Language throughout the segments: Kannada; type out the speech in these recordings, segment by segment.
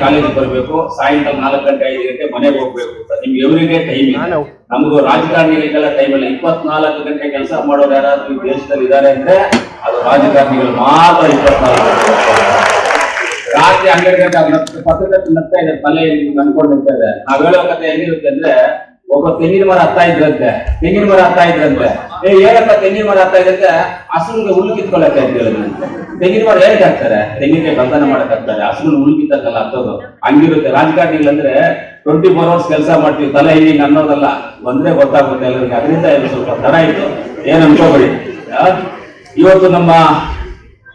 ಕಾಲೇಜಿಗೆ ಬರಬೇಕು ಸಾಯಂಕಾಲ ನಾಲ್ಕು ಗಂಟೆ ಐದು ಗಂಟೆ ಮನೆಗೆ ಹೋಗ್ಬೇಕು ನಿಮ್ಗೆ ಎವ್ರಿಡೇ ಟೈಮ್ ಇದೆ. ನಮಗೂ ರಾಜಕಾರಣಿಗಳಿಗೆಲ್ಲ ಟೈಮ್ ಇಲ್ಲ. ಇಪ್ಪತ್ನಾಲ್ಕು ಗಂಟೆ ಕೆಲಸ ಮಾಡೋರು ಯಾರಾದ್ರೂ ಈ ದೇಶದಲ್ಲಿ ಇದ್ದಾರೆ ಅಂದ್ರೆ ಅದು ರಾಜಕಾರಣಿಗಳು ಮಾತ್ರ ಇಪ್ಪತ್ನಾಲ್ಕು ಗಂಟೆ ರಾತ್ರಿ ಹನ್ನೆರಡು ಗಂಟೆ ಹತ್ತು ಪಕ್ಕದ ನಗ್ತಾ ಇದೆ ತಲೆ ನಿಮ್ಗೆ ಅನ್ಕೊಂಡು ನಿಂತ ಇದೆ ನಾವ್ ಹೇಳೋ ಕಥೆ ಹೆಂಗಿರುತ್ತೆ ಅಂದ್ರೆ ಒಬ್ಬ ತೆಂಗಿನ ಮರ ಹತ್ತಾ ಇದ್ರಂತೆ ತೆಂಗಿನ ಮರ ಹತ್ತಾ ಇದ್ರಂತೆ. ಏ ಏನಪ್ಪ ತೆಂಗಿನ ಮರ ಹತ್ತಾ ಇದ್ರಂತೆ. ಹಸುವಿಗೆ ಹುಲ್ಲು ಕಿತ್ಕೊಳ್ಳಕ್ಕೆ ಅಂತ ಹೇಳಿದ್ರಂತೆ ತೆಂಗಿನ ಮರ ಹೇಗೆ ಹಾಕ್ತಾರೆ ತೆಂಗಿನಕಾಯಿ ಬಂಧನ ಮಾಡಕ್ ಹಾಕ್ತಾರೆ ಹುಲ್ಲು ಕಿತ್ತಕ್ಕಲ್ಲ ಹತ್ತೋದು ಹಂಗಿರುತ್ತೆ. ರಾಜಕಾರಣಿಗಳಂದ್ರೆ ಟ್ವೆಂಟಿ ಫೋರ್ ಅವರ್ಸ್ ಕೆಲಸ ಮಾಡ್ತೀವಿ. ತಲೆ ಇಲ್ಲಿ ಅನ್ನೋದಲ್ಲ ಬಂದ್ರೆ ಗೊತ್ತಾಗುತ್ತೆ ಎಲ್ಲರಿಗೆ. ಅದರಿಂದ ಇದು ಸ್ವಲ್ಪ ತಡ ಇತ್ತು. ಏನ್ ಅನ್ಕೋಬೇಡಿ? ಇವತ್ತು ನಮ್ಮ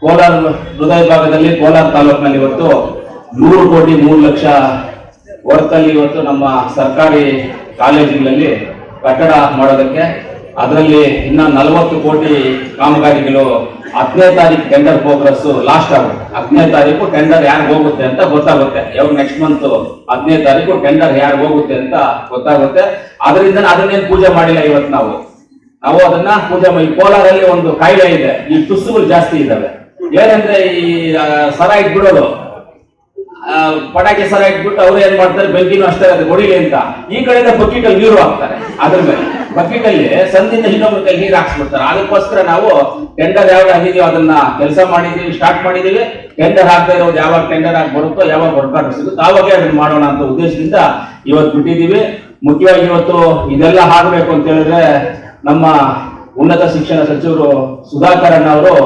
ಕೋಲಾರ ಹೃದಯ ಭಾಗದಲ್ಲಿ ಕೋಲಾರ ತಾಲೂಕಿನಲ್ಲಿ ಇವತ್ತು ನೂರು ಕೋಟಿ, ಮೂರು ಲಕ್ಷ ಹೊರತಲ್ಲಿ ಇವತ್ತು ನಮ್ಮ ಸರ್ಕಾರಿ ಕಾಲೇಜುಗಳಲ್ಲಿ ಕಟ್ಟಡ ಮಾಡೋದಕ್ಕೆ, ಅದರಲ್ಲಿ ಇನ್ನ ನಲವತ್ತು ಕೋಟಿ ಕಾಮಗಾರಿಗಳು ಹತ್ತನೇ ತಾರೀಕು ಟೆಂಡರ್ ಪ್ರೋಗ್ರೆಸ್ ಲಾಸ್ಟ್ ಆಗುತ್ತೆ ಹತ್ತನೇ ತಾರೀಕು ಟೆಂಡರ್ ಯಾರು ಹೋಗುತ್ತೆ ಅಂತ ಗೊತ್ತಾಗುತ್ತೆ. ಯಾವಾಗ ನೆಕ್ಸ್ಟ್ ಮಂತ್ ಹತ್ತನೇ ತಾರೀಕು ಟೆಂಡರ್ ಯಾರು ಹೋಗುತ್ತೆ ಅಂತ ಗೊತ್ತಾಗುತ್ತೆ. ಅದರಿಂದ ಅದನ್ನೇನು ಪೂಜೆ ಮಾಡಿಲ್ಲ ಇವತ್ತು ನಾವು. ನಾವು ಅದನ್ನ ಪೂಜೆ ಮಾಡಿ. ಕೋಲಾರಲ್ಲಿ ಒಂದು ಕಾಯಿಲೆ ಇದೆ. ಈ ತುಸುಗಳು ಜಾಸ್ತಿ ಇದಾವೆ. ಏನಂದ್ರೆ ಈ ಸರ ಇಟ್ಬಿಡೋದು ಪಟಾಕಿ ಸರ ಇಟ್ಬಿಟ್ಟು ಅವ್ರು ಏನ್ ಮಾಡ್ತಾರೆ? ಬೆಂಕಿನೂ ಅಷ್ಟೇ ಅದು ಹೊಡಿಲಿ ಅಂತ. ಈ ಕಡೆಯಿಂದ ಬಕೆಟ್ ಅಲ್ಲಿ ನೀರು ಹಾಕ್ತಾರೆ, ಅದ್ರ ಮೇಲೆ. ಬಕೆಟ್ ಅಲ್ಲಿ ಸಂದಿಂದ ಇನ್ನೊಬ್ರ ಕೈ ನೀರು ಹಾಕ್ಸ್ಬಿಡ್ತಾರೆ. ಅದಕ್ಕೋಸ್ಕರ ನಾವು ಟೆಂಡರ್ ಯಾವಾಗ ಆಗಿದೆಯೋ ಅದನ್ನ ಕೆಲಸ ಮಾಡಿದೀವಿ ಸ್ಟಾರ್ಟ್ ಮಾಡಿದೀವಿ. ಟೆಂಡರ್ ಹಾಕ್ತಾ ಇರೋದು ಯಾವಾಗ ಟೆಂಡರ್ ಆಗಿ ಬರುತ್ತೋ, ಯಾವಾಗ ವರ್ಕೌಟ್ ಸಿಗುತ್ತೋ, ಆವಾಗೇ ಅದನ್ನ ಮಾಡೋಣ ಅಂತ ಉದ್ದೇಶದಿಂದ ಇವತ್ತು ಬಿಟ್ಟಿದೀವಿ. ಮುಖ್ಯವಾಗಿ ಇವತ್ತು ಇದೆಲ್ಲ ಆಗ್ಬೇಕು ಅಂತ ಹೇಳಿದ್ರೆ ನಮ್ಮ ಉನ್ನತ ಶಿಕ್ಷಣ ಸಚಿವರು ಸುಧಾಕರನ್ ಅವರು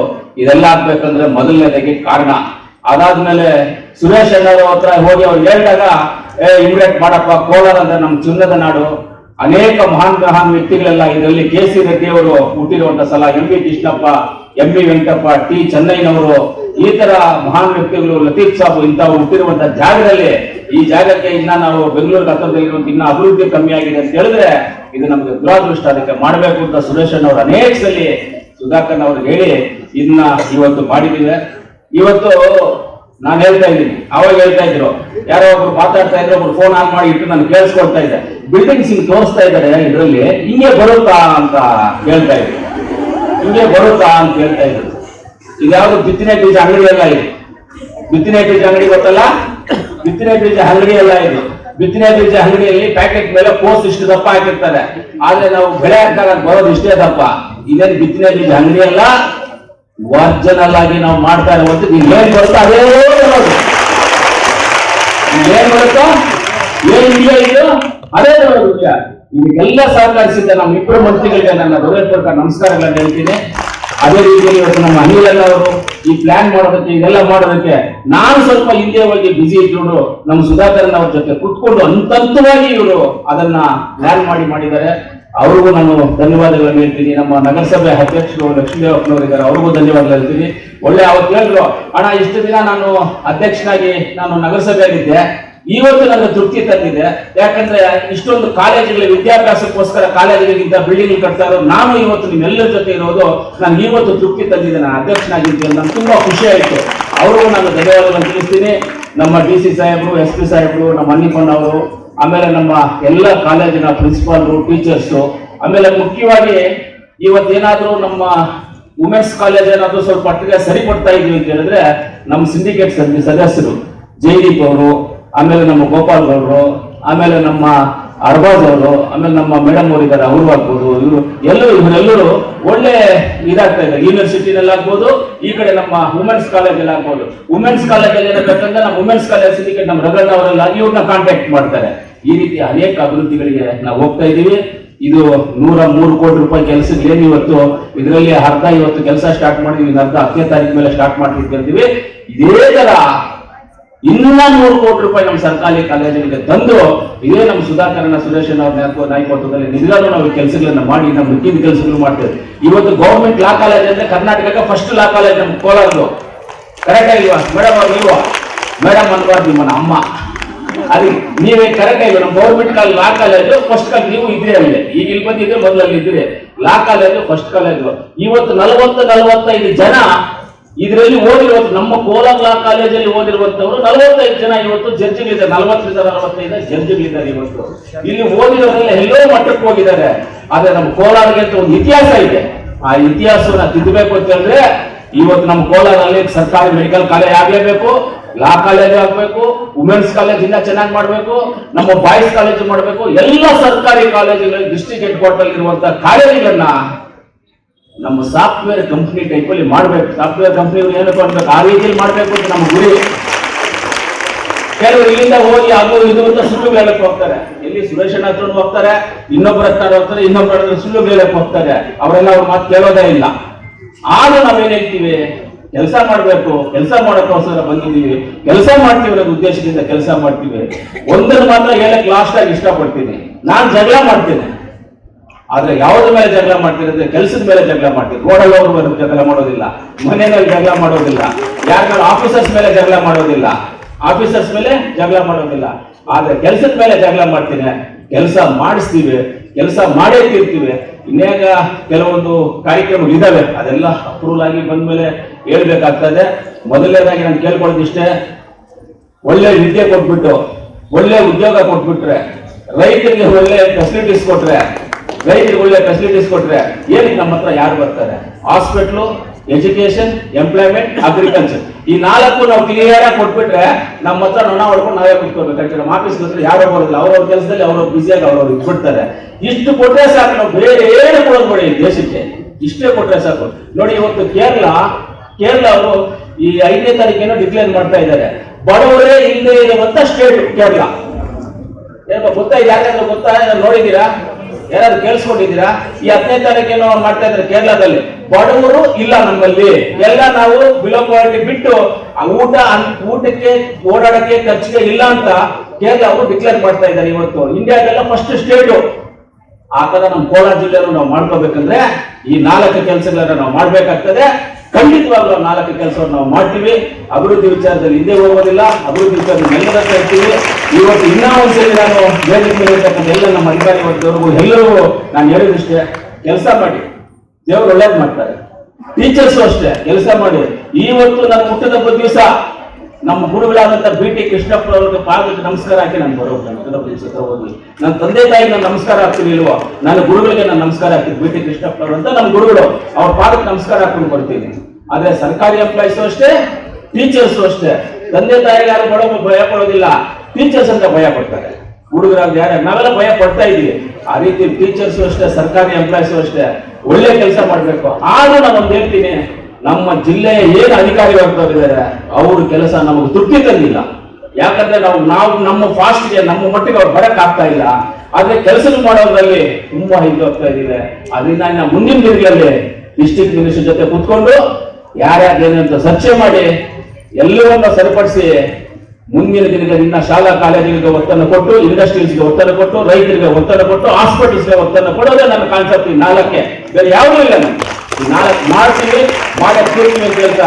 ಇದೆಲ್ಲ ಆಗ್ಬೇಕಂದ್ರೆ ಮೊದಲನೇದಾಗಿ ಕಾರಣ. ಅದಾದ್ಮೇಲೆ ಸುರೇಶ್ ಅಣ್ಣವ್ರ ಹತ್ರ ಹೋಗಿ ಅವ್ರು ಹೇಳಿದಾಗ, ಏ ಇಮ್ರೇಟ್ ಮಾಡಪ್ಪ, ಕೋಲಾರ ಅಂದ್ರೆ ನಮ್ಮ ಚಿನ್ನದ ನಾಡು. ಅನೇಕ ಮಹಾನ್ ಮಹಾನ್ ವ್ಯಕ್ತಿಗಳೆಲ್ಲ ಇದರಲ್ಲಿ ಕೆ ಸಿ ರೆಡ್ಡಿ ಅವರು ಹುಟ್ಟಿರುವಂತ ಸಲ, M B Krishnappa, M B Venkatappa T ಚೆನ್ನೈನವರು ಈ ತರ ಮಹಾನ್ ವ್ಯಕ್ತಿಗಳು, ಲತೀಫ್ ಸಾಬ್ ಇಂತ ಹುಟ್ಟಿರುವಂತ ಜಾಗದಲ್ಲಿ, ಈ ಜಾಗಕ್ಕೆ ಇನ್ನ ನಾವು ಬೆಂಗಳೂರು ಹತ್ತಿರದಲ್ಲಿರುವಂತ ಇನ್ನ ಅಭಿವೃದ್ಧಿ ಕಮ್ಮಿ ಆಗಿದೆ ಅಂತ ಹೇಳಿದ್ರೆ, ಇದು ನಮ್ಗೆ ದುರಾದೃಷ್ಟ ಅದಕ್ಕೆ ಮಾಡಬೇಕು ಅಂತ ಸುರೇಶ್ ಅಣ್ಣವ್ರು ಅನೇಕ ಸಲ ಸುಧಾಕರ್ ಅವ್ರಿಗೆ ಹೇಳಿ ಇದನ್ನ ಇವತ್ತು ಮಾಡಿದ್ದೀವಿ. ಇವತ್ತು ನಾನು ಹೇಳ್ತಾ ಇದ್ದೀನಿ. ಅವಾಗ ಹೇಳ್ತಾ ಇದ್ರು. ಯಾರೋ ಒಬ್ರು ಮಾತಾಡ್ತಾ ಇದ್ರು ಒಬ್ರು ಫೋನ್ ಆನ್ ಮಾಡಿ ಇಟ್ಟು ನಾನು ಕೇಳಿಸ್ಕೊಳ್ತಾ ಇದ್ದೆ. ಬಿಲ್ಡಿಂಗ್ಸ್ ಸಿಂಗ್ ತೋರಿಸ್ತಾ ಇದ್ದಾರೆ ಇದರಲ್ಲಿ. ಹಿಂಗೆ ಬರುತ್ತಾ ಅಂತ ಹೇಳ್ತಾ ಇದ್ರು. ಹಿಂಗೆ ಬರುತ್ತಾ ಅಂತ ಹೇಳ್ತಾ ಇದ್ರು. ಇದ್ಯಾವುದು ಬಿತ್ತನೆ ಬೀಜ ಅಂಗಡಿ ಎಲ್ಲ ಇದೆ. ಬಿತ್ತನೆ ಬೀಜ ಅಂಗಡಿ ಗೊತ್ತಲ್ಲ? ಬಿತ್ತನೆ ಬೀಜ ಅಂಗಡಿ ಎಲ್ಲ ಇದು. ಬಿತ್ತನೆ ಬೀಜ ಅಂಗಡಿಯಲ್ಲಿ ಪ್ಯಾಕೆಟ್ ಮೇಲೆ ಪೋಸ್ಟ್ ಇಷ್ಟು ದಪ್ಪ ಹಾಕಿರ್ತಾರೆ. ಆದ್ರೆ ನಾವು ಬೆಳೆ ಹಾಕಾಗ ಬರೋದು ಇಷ್ಟೇ ದಪ್ಪ. ಇದೇನು ಬಿತ್ತನೆ ಬೀಜ ಅಂಗಡಿ ಅಲ್ಲ? ಒರಿಜಿನಲ್ ಆಗಿ ನಾವು ಮಾಡ್ತಾ ಇರುವಂತ ಏನ್ ಬರುತ್ತಾ ಅದೇ ಏನ್ ಬರುತ್ತಾ, ಏನ್ ಇದೆಯೋ ಇದು ಅದೇ ವಿಷಯ ಇದಕ್ಕೆಲ್ಲ ಸಹಕರಿಸಿದ್ದ ನಮ್ಮ ಇಬ್ಬರು ಮಂತ್ರಿಗಳಿಗೆ ನನ್ನ ಹೃದಯಪೂರ್ವಕ ನಮಸ್ಕಾರಗಳನ್ನು ಹೇಳ್ತೀನಿ. ಅದೇ ರೀತಿಯಲ್ಲಿ ಇವತ್ತು ನಮ್ಮ ಅನಿಲ್ ಅವರು ಈ ಪ್ಲಾನ್ ಮಾಡೋದಕ್ಕೆ, ಇದೆಲ್ಲ ಮಾಡೋದಕ್ಕೆ ನಾನು ಸ್ವಲ್ಪ ಹಿಂದೆ ಹೋಗಿ ಬಿಸಿ ಇದ್ರು ನಮ್ಮ ಸುಧಾಕರನ್ ಅವ್ರ ಜೊತೆ ಕುತ್ಕೊಂಡು ಹಂತವಾಗಿ ಇವರು ಅದನ್ನ ಪ್ಲಾನ್ ಮಾಡಿ ಮಾಡಿದ್ದಾರೆ. ಅವ್ರಿಗೂ ನಾನು ಧನ್ಯವಾದಗಳನ್ನು ಹೇಳ್ತೀನಿ. ನಮ್ಮ ನಗರಸಭೆ ಅಧ್ಯಕ್ಷರು ಲಕ್ಷ್ಮೀದೇವಪ್ಪನವರು ಇದ್ದಾರೆ ಅವ್ರಿಗೂ ಧನ್ಯವಾದಗಳು ಹೇಳ್ತೀನಿ. ಒಳ್ಳೆ ಅವತ್ತು ಹೇಳಿದ್ರು. ಅಣ್ಣ, ಇಷ್ಟು ದಿನ ನಾನು ಅಧ್ಯಕ್ಷನಾಗಿ ನಾನು ನಗರಸಭೆಯಲ್ಲಿದ್ದೆ. ಇವತ್ತು ನನ್ನ ತೃಪ್ತಿ ತಂದಿದೆ. ಯಾಕಂದ್ರೆ ಇಷ್ಟೊಂದು ಕಾಲೇಜುಗಳ ವಿದ್ಯಾಭ್ಯಾಸಕ್ಕೋಸ್ಕರ ಕಾಲೇಜುಗಳಿಂದ ಬಿಲ್ಡಿಂಗ್ ಕಟ್ತಾ ಇರೋದು, ನಾನು ಇವತ್ತು ನಿಮ್ಮೆಲ್ಲರ ಜೊತೆ ಇರೋದು ನಾನು ಇವತ್ತು ತೃಪ್ತಿ ತಂದಿದೆ. ನಾನು ಅಧ್ಯಕ್ಷನಾಗಿದ್ದೀನಿ ನನ್ಗೆ ತುಂಬಾ ಖುಷಿ ಆಯ್ತು. ಅವ್ರಿಗೂ ನಾನು ಧನ್ಯವಾದಗಳನ್ನು ತಿಳಿಸ್ತೀನಿ. ನಮ್ಮ ಡಿ ಸಿ ಸಾಹೇಬರು, ಎಸ್ ಪಿ ಸಾಹೇಬರು, ನಮ್ಮ ಅವರು ಆಮೇಲೆ ನಮ್ಮ ಎಲ್ಲ ಕಾಲೇಜಿನ ಪ್ರಿನ್ಸಿಪಾಲ್ರು ಟೀಚರ್ಸು ಆಮೇಲೆ ಮುಖ್ಯವಾಗಿ ಇವತ್ತೇನಾದರೂ ನಮ್ಮ ವುಮೆನ್ಸ್ ಕಾಲೇಜ್ ಏನಾದರೂ ಸ್ವಲ್ಪ ಮಟ್ಟಿಗೆ ಸರಿ ಕೊಡ್ತಾ ಇದೀವಿ ಅಂತ ಹೇಳಿದ್ರೆ ನಮ್ಮ ಸಿಂಡಿಕೇಟ್ ಸದಸ್ಯರು, ಜೈದೀಪ್ ಅವರು, ಆಮೇಲೆ ನಮ್ಮ ಗೋಪಾಲ್ ಅವರು ಆಮೇಲೆ ನಮ್ಮ ಅರ್ಬಾಜ್ ಅವರು, ಆಮೇಲೆ ನಮ್ಮ ಮೇಡಮ್ ಅವರು ಇದ್ದಾರೆ, ಅವರು ಆಗ್ಬೋದು, ಇವರು ಎಲ್ಲರೂ, ಇವರೆಲ್ಲರೂ ಒಳ್ಳೆ ಇದಾಗ್ತಾ ಇದೆ ಯೂನಿವರ್ಸಿಟಿನಲ್ಲಿ ಆಗ್ಬೋದು, ಈ ಕಡೆ ನಮ್ಮ ವುಮೆನ್ಸ್ ಕಾಲೇಜಲ್ಲಿ ಆಗ್ಬೋದು. ವುಮೆನ್ಸ್ ಕಾಲೇಜಲ್ಲಿ ಏನಾಗಬೇಕಂದ್ರೆ ನಮ್ಮ ವುಮೆನ್ಸ್ ಕಾಲೇಜ್ ಸಿಂಡಿಕೇಟ್ ನಮ್ಮ ರಗಣ್ಣ ಅವರೆಲ್ಲ ಇವ್ರನ್ನ ಕಾಂಟ್ಯಾಕ್ಟ್ ಮಾಡ್ತಾರೆ. ಈ ರೀತಿ ಅನೇಕ ಅಭಿವೃದ್ಧಿಗಳಿಗೆ ನಾವು ಹೋಗ್ತಾ ಇದ್ದೀವಿ. ಇದು ನೂರ ಮೂರು ಕೋಟಿ ರೂಪಾಯಿ ಕೆಲಸಗಳೇನು ಇವತ್ತು? ಇದರಲ್ಲಿ ಅರ್ಧ ಇವತ್ತು ಕೆಲಸ ಸ್ಟಾರ್ಟ್ ಮಾಡಿದೀವಿ ಅರ್ಧ ಹತ್ತನೇ ತಾರೀಕು ಮೇಲೆ ಸ್ಟಾರ್ಟ್ ಮಾಡ್ತಿರ್ತೀವಿ ಇದೇ ತರ ಇನ್ನೂರ ನೂರು ಕೋಟಿ ರೂಪಾಯಿ ನಮ್ಮ ಸರ್ಕಾರಿ ಕಾಲೇಜುಗಳಿಗೆ ತಂದು, ಇದೇ ನಮ್ಮ ಸುಧಾಕರಣ ಸುರೇಶನ್ ಅವ್ರ ನಾಯಕ- ನಾಯಕತ್ವದಲ್ಲಿ ನಿಜವಾಗ್ಲೂ ನಾವು ಕೆಲಸಗಳನ್ನ ಮಾಡಿ, ನಮ್ಮ ಮುಖ್ಯ ಕೆಲಸಗಳು ಮಾಡ್ತೇವೆ. ಇವತ್ತು ಗೌರ್ಮೆಂಟ್ ಲಾ ಕಾಲೇಜ್ ಅಂದ್ರೆ ಕರ್ನಾಟಕಕ್ಕೆ ಫಸ್ಟ್ ಲಾ ಕಾಲೇಜ್ ನಮ್ಮ ಕೋಲಾರದು ಕರೆಕ್ಟ್ ಆಗಿಲ್ವಾ? ಮೇಡಮ್ ಅವ್ರು ಇಲ್ವಾ? ಮೇಡಮ್ ಅನ್ಬಾರ್ದು ನಿಮ್ಮನ್ನ ಅಮ್ಮ. ಅದಕ್ಕೆ ನೀವೇ ಕರೆಕ್ಟ್ ಆಗಿ ನಮ್ಮ government call law college first call ನೀವು ಇದ್ರೆ ಅಲ್ಲಿ. ಈಗ ಇಲ್ಲಿ ಬಂದಿದ್ರೆ ಮೊದಲಲ್ಲಿ ಇದ್ರೆ ಲಾ ಕಾಲೇಜು ಫಸ್ಟ್ ಕಾಲೇಜು ಇವತ್ತು ನಲವತ್ತು, ನಲವತ್ತೈದು ಜನ ಇದರಲ್ಲಿ ಓದಿರುವಂತ ನಮ್ಮ ಕೋಲಾರ ಲಾ ಕಾಲೇಜಲ್ಲಿ ಓದಿರುವಂತವರು ನಲವತ್ತೈದು ಜನ ಇವತ್ತು ಜಡ್ಜ್ಗಳಿದ್ದಾರೆ. ನಲವತ್ತರಿಂದ ನಲವತ್ತೈದು ಜಡ್ಜ್ಗಳಿದ್ದಾರೆ ಇವತ್ತು. ಇಲ್ಲಿ ಓದಿರೋರೆಲ್ಲ ಎಲ್ಲೋ ಮಟ್ಟಕ್ಕೆ ಹೋಗಿದ್ದಾರೆ. ಆದ್ರೆ ನಮ್ಮ ಕೋಲಾರಗೆ ಅಂತ ಒಂದು ಇತಿಹಾಸ ಇದೆ. ಆ ಇತಿಹಾಸವನ್ನ ತಿದ್ದಬೇಕು ಅಂತ ಹೇಳಿದ್ರೆ ಇವತ್ತು ನಮ್ಮ ಕೋಲಾರಲ್ಲಿ ಸರ್ಕಾರಿ ಮೆಡಿಕಲ್ ಕಾಲೇಜ್ ಆಗ್ಲೇಬೇಕು. ಲಾ ಕಾಲೇಜ್ ಆಗಬೇಕು ವುಮೆನ್ಸ್ ಕಾಲೇಜ್ ಇಂದ ಚೆನ್ನಾಗಿ ಮಾಡಬೇಕು, ನಮ್ಮ ಬಾಯ್ಸ್ ಕಾಲೇಜ್ ಮಾಡಬೇಕು, ಎಲ್ಲ ಸರ್ಕಾರಿ ಕಾಲೇಜುಗಳಲ್ಲಿ ಡಿಸ್ಟ್ರಿಕ್ಟ್ ಹೆಡ್ ಕ್ವಾರ್ಟರ್ ಇರುವಂತಹ ಕಾಲೇಜುಗಳನ್ನ ನಮ್ಮ ಸಾಫ್ಟ್ವೇರ್ ಕಂಪ್ನಿ ಟೈಪಲ್ಲಿ ಮಾಡ್ಬೇಕು. ಸಾಫ್ಟ್ವೇರ್ ಕಂಪ್ನಿ ಏನಪ್ಪ ಅನ್ಬೇಕು ಆ ರೀತಿಯಲ್ಲಿ ಮಾಡ್ಬೇಕು ಅಂತ ನಮ್ಮ ಗುರಿ. ಕೆಲವರು ಇಲ್ಲಿಂದ ಹೋಗಿ ಅದು ಇದು ಅಂತ ಸುಳ್ಳು ಹೇಳಕ್ ಹೋಗ್ತಾರೆ. ಎಲ್ಲಿ ಸುರೇಶನ ಹತ್ರ ಹೋಗ್ತಾರೆ ಇನ್ನೊಬ್ಬರ ಹತ್ರ ಹೋಗ್ತಾರೆ ಇನ್ನೊಬ್ಬರ ಹತ್ರ ಸುಳ್ಳು ಹೇಳಕ್ ಹೋಗ್ತಾರೆ. ಅವರೆಲ್ಲ ಅವ್ರ ಮಾತು ಕೇಳೋದೇ ಇಲ್ಲ. ಆಗ ನಾವೇನ್ ಹೇಳ್ತೀವಿ? ಕೆಲಸ ಮಾಡಬೇಕು, ಕೆಲಸ ಮಾಡೋಕ್ಕೋಸ್ಕರ ಬಂದಿದ್ದೀವಿ. ಕೆಲಸ ಮಾಡ್ತೀವಿ ಅನ್ನೋ ಉದ್ದೇಶದಿಂದ ಕೆಲಸ ಮಾಡ್ತೀವಿ. ಒಂದನ್ನು ಮಾತ್ರ ಹೇಳಕ್ ಲಾಸ್ಟ್ ಆಗಿ ಇಷ್ಟಪಡ್ತೀನಿ. ನಾನು ಜಗಳ ಮಾಡ್ತೀನಿ. ಆದ್ರೆ ಯಾವ್ದ್ರ ಮೇಲೆ ಜಗಳ ಮಾಡ್ತೀನಿ ಅಂದ್ರೆ ಕೆಲಸದ ಮೇಲೆ ಜಗಳ ಮಾಡ್ತೀನಿ ರೋಡಲ್ಲಿ ಹೋಗಿ ಮೇಲೆ ಜಗಳ ಮಾಡೋದಿಲ್ಲ. ಮನೆಯಲ್ಲಿ ಜಗಳ ಮಾಡೋದಿಲ್ಲ. ಯಾರ ಆಫೀಸರ್ಸ್ ಮೇಲೆ ಜಗಳ ಮಾಡೋದಿಲ್ಲ. ಆಫೀಸರ್ಸ್ ಮೇಲೆ ಜಗಳ ಮಾಡೋದಿಲ್ಲ. ಆದ್ರೆ ಕೆಲಸದ ಮೇಲೆ ಜಗಳ ಮಾಡ್ತೀನಿ. ಕೆಲಸ ಮಾಡಿಸ್ತೀವಿ. ಕೆಲಸ ಮಾಡೇ ತೀರ್ತೀವಿ. ಇನ್ನೇಗ ಕೆಲವೊಂದು ಕಾರ್ಯಕ್ರಮಗಳು ಇದ್ದಾವೆ ಅದೆಲ್ಲ ಅಪ್ರೂವಲ್ ಆಗಿ ಬಂದ ಮೇಲೆ ಹೇಳ್ಬೇಕಾಗ್ತದೆ. ಮೊದಲನೇದಾಗಿ ನಾನು ಕೇಳ್ಕೊಳ್ಳೋದು ಇಷ್ಟೇ, ಒಳ್ಳೆ ವಿದ್ಯೆ ಕೊಟ್ಬಿಟ್ಟು, ಒಳ್ಳೆ ಉದ್ಯೋಗ ಕೊಟ್ಬಿಟ್ರೆ, ರೈತರಿಗೆ ಒಳ್ಳೆ ಫೆಸಿಲಿಟೀಸ್ ಕೊಟ್ರೆ, ರೈತರಿಗೆ ಒಳ್ಳೆ ಫೆಸಿಲಿಟೀಸ್ ಕೊಟ್ರೆ, ಏನಕ್ಕೆ ನಮ್ಮ ಹತ್ರ ಯಾರು ಬರ್ತಾರೆ? ಹಾಸ್ಪಿಟ್ಲು ಎಜುಕೇಶನ್ ಎಂಪ್ಲಾಯ್ಮೆಂಟ್ ಅಗ್ರಿಕಲ್ಚರ್ ಈ ನಾಲ್ಕು ನಾವು ಕ್ಲಿಯರ್ ಆಗಿ ಕೊಟ್ಬಿಟ್ರೆ ನಮ್ಮ ಹತ್ರ ನೊಣ ಹೊಡ್ಕೊಂಡು ನಾವೇ ಕುತ್ಕೋಬೇಕು ನಮ್ಮ ಆಫೀಸ್ ಹತ್ರ ಯಾರೋ ಬರೋದಿಲ್ಲ. ಅವ್ರವ್ರ ಕೆಲಸದಲ್ಲಿ ಅವ್ರವ್ರು ಬಿಸಿಯಾಗಿ ಅವ್ರವ್ರು ಇಟ್ಬಿಡ್ತಾರೆ ಇಷ್ಟು ಕೊಟ್ರೆ ಸಾಕು, ನಾವು ಬೇರೆ ಏನು ಕೊಡೋದು ಈ ದೇಶಕ್ಕೆ. ಇಷ್ಟೇ ಕೊಟ್ರೆ ಸಾಕು. ನೋಡಿ, ಇವತ್ತು ಕೇರಳ ಕೇರಳ ಅವರು ಈ ಐದನೇ ತಾರೀಕೇನೋ ಡಿಕ್ಲೇರ್ ಮಾಡ್ತಾ ಇದ್ದಾರೆ. ಬಡವರೇ ಇಲ್ಲದೆ ಇರುವಂತ ಸ್ಟೇಟ್ ಕೇರಳ. ಏನಪ್ಪ, ಗೊತ್ತಾ ಇದೆ ಯಾಕಂದ್ರೆ ಗೊತ್ತಾ? ನೋಡಿದ್ದೀರಾ? ಯಾರಾದ್ರೂ ಕೇಳಿಸ್ಕೊಂಡಿದ್ದೀರಾ? ಈ ಹತ್ತನೇ ತಾರೀಕೇನೋ ಮಾಡ್ತಾ ಇದ್ದಾರೆ ಕೇರಳದಲ್ಲಿ. ಬಡವರು ಇಲ್ಲ ನಮ್ಮಲ್ಲಿ ಎಲ್ಲ ನಾವು ಪಾವರ್ಟಿ ಬಿಟ್ಟು ಊಟ ಊಟಕ್ಕೆ, ಓಡಾಡಕ್ಕೆ ಖರ್ಚಿಗೆ ಇಲ್ಲ ಅಂತ ಕೇಂದ್ರ ಅವರು ಡಿಕ್ಲೇರ್ ಮಾಡ್ತಾ ಇದ್ದಾರೆ ಇವತ್ತು. ಇಂಡಿಯಾದೆಲ್ಲ ಫಸ್ಟ್ ಸ್ಟೇಟ್ ಆ ತರ ನಮ್ಮ ಕೋಲಾರ ಜಿಲ್ಲೆಯನ್ನು ನಾವು ಮಾಡ್ಕೋಬೇಕಂದ್ರೆ ಈ ನಾಲ್ಕು ಕೆಲಸಗಳನ್ನ ನಾವು ಮಾಡ್ಬೇಕಾಗ್ತದೆ. ಖಂಡಿತವಾಗ್ಲೂ ನಾಲ್ಕು ಕೆಲಸವನ್ನು ನಾವು ಮಾಡ್ತೀವಿ. ಅಭಿವೃದ್ಧಿ ವಿಚಾರದಲ್ಲಿ ಹಿಂದೆ ಹೋಗೋದಿಲ್ಲ. ಅಭಿವೃದ್ಧಿ ವಿಚಾರದಲ್ಲಿ ಎಲ್ಲದಕ್ಕೆ ಇರ್ತೀವಿ. ಇವತ್ತು ಇನ್ನೂ ಒಂದ್ಸಲಿ ನಾನು ಇರ್ತಕ್ಕಂಥ ಎಲ್ಲ ನಮ್ಮ ಅಧಿಕಾರಿ ವರ್ಗದವ್ರಿಗೂ ಎಲ್ಲರಿಗೂ ನಾನು ಹೇಳಿದಷ್ಟೇ ಕೆಲಸ ಮಾಡಿ. ದೇವರು ಒಳ್ಳೇದು ಮಾಡ್ತಾರೆ. ಟೀಚರ್ಸ್ ಅಷ್ಟೇ, ಕೆಲಸ ಮಾಡಿ. ಇವತ್ತು ನಮ್ಮ ಹುಟ್ಟಿದ ದಿವಸ ನಮ್ಮ ಗುರುಗಳಾದಂತ ಬಿ ಟಿ ಕೃಷ್ಣಪ್ಪ ಅವ್ರಿಗೆ ಪಾದಕ್ಕೆ ನಮಸ್ಕಾರ ಹಾಕಿ ನಾನು ಬರೋದು, ನನ್ನ ಹೋಗಿ. ತಂದೆ ತಾಯಿಗೆ ನಾನು ನಮಸ್ಕಾರ ಹಾಕ್ತೀನಿ ಇಲ್ವೋ, ನನ್ನ ಗುರುಗಳಿಗೆ ನಾನು ನಮಸ್ಕಾರ ಹಾಕ್ತೀನಿ ಬಿ ಟಿ ಕೃಷ್ಣಪ್ಪ ಅವರು ಅಂತ ನಮ್ಮ ಗುರುಗಳು ಅವ್ರ ಪಾದಕ್ಕೆ ನಮಸ್ಕಾರ ಹಾಕೊಂಡು ಬರ್ತೀನಿ ಆದ್ರೆ ಸರ್ಕಾರಿ ಎಂಪ್ಲಾಯ್ಸು ಅಷ್ಟೇ ಟೀಚರ್ಸ್ ಅಷ್ಟೇ. ತಂದೆ ತಾಯಿಗೆ ಯಾರು ಬಡವ ಭಯ ಪಡೋದಿಲ್ಲ ಟೀಚರ್ಸ್ ಅಂತ ಭಯ ಪಡ್ತಾರೆ ಹುಡುಗರಾಗ ಯಾರ, ನಾವೆಲ್ಲ ಭಯ ಪಡ್ತಾ ಇದೀವಿ ಆ ರೀತಿ ಟೀಚರ್ಸ್ ಅಷ್ಟೇ, ಸರ್ಕಾರಿ ಎಂಪ್ಲಾಯ್ಸು ಅಷ್ಟೇ. ಒಳ್ಳೆ ಕೆಲಸ ಮಾಡಬೇಕು. ಆದ್ರೂ ನಾನು ಒಂದು ಹೇಳ್ತೀನಿ, ನಮ್ಮ ಜಿಲ್ಲೆಯ ಏನು ಅಧಿಕಾರಿ ಇದ್ದಾರೆ ಅವ್ರ ಕೆಲಸ ನಮಗೆ ತೃಪ್ತಿ ತಂದಿಲ್ಲ. ಯಾಕಂದ್ರೆ ನಾವು ನಾವು ನಮ್ಮ ಫಾಸ್ಟ್ಗೆ ನಮ್ಮ ಮಟ್ಟಿಗೆ ಅವ್ರು ಬರಕ್ ಆಗ್ತಾ ಇಲ್ಲ. ಆದ್ರೆ ಕೆಲಸ ಮಾಡೋದ್ರಲ್ಲಿ ತುಂಬಾ ಹಿಂದೆ ಹೋಗ್ತಾ ಇದ್ದೀವಿ. ಅದರಿಂದ ನಾವು ಮುಂದಿನ ದಿನಗಳಲ್ಲಿ ಡಿಸ್ಟ್ರಿಕ್ಟ್ ಮಿನಿಸ್ಟರ್ ಜೊತೆ ಕುತ್ಕೊಂಡು ಯಾರ್ಯಾರು ಏನಂತ ಚರ್ಚೆ ಮಾಡಿ ಎಲ್ಲವನ್ನ ಸರಿಪಡಿಸಿ ಮುಂದಿನ ದಿನಗಳಲ್ಲಿ ನಿನ್ನ ಶಾಲಾ ಕಾಲೇಜುಗಳಿಗೆ ಒತ್ತನ್ನು ಕೊಟ್ಟು ಇಂಡಸ್ಟ್ರೀಸ್ಗೆ ಒತ್ತನ್ನು ಕೊಟ್ಟು, ರೈತರಿಗೆ ಒತ್ತನ್ನು ಕೊಟ್ಟು ಹಾಸ್ಪಿಟಲ್ಸ್ಗೆ ಒತ್ತನ್ನು ಕೊಡೋದೇ ನನ್ನ ಕಾನ್ಸೆಪ್ಟ್ ಈ ನಾಲ್ಕೆ ಬೇರೆ ಯಾವುದೂ ಇಲ್ಲ ನಮ್ಗೆ. ಈ ನಾಲ್ಕು ಮಾಡ್ತೀವಿ ಮಾಡಿ ಅಂತ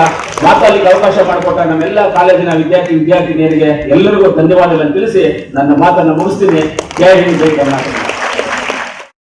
ಮಾತಾಡ್ಲಿಕ್ಕೆ ಅವಕಾಶ ಮಾಡಿಕೊಟ್ಟ ನಮ್ಮೆಲ್ಲ ಕಾಲೇಜಿನ ವಿದ್ಯಾರ್ಥಿ ವಿದ್ಯಾರ್ಥಿನಿಯರಿಗೆ ಎಲ್ಲರಿಗೂ ಧನ್ಯವಾದಗಳನ್ನು ತಿಳಿಸಿ ನನ್ನ ಮಾತನ್ನು ಮುಗಿಸ್ತೀನಿ. ಜೈ ಹಿಂದ್, ಜೈ ಕರ್ನಾಟಕ.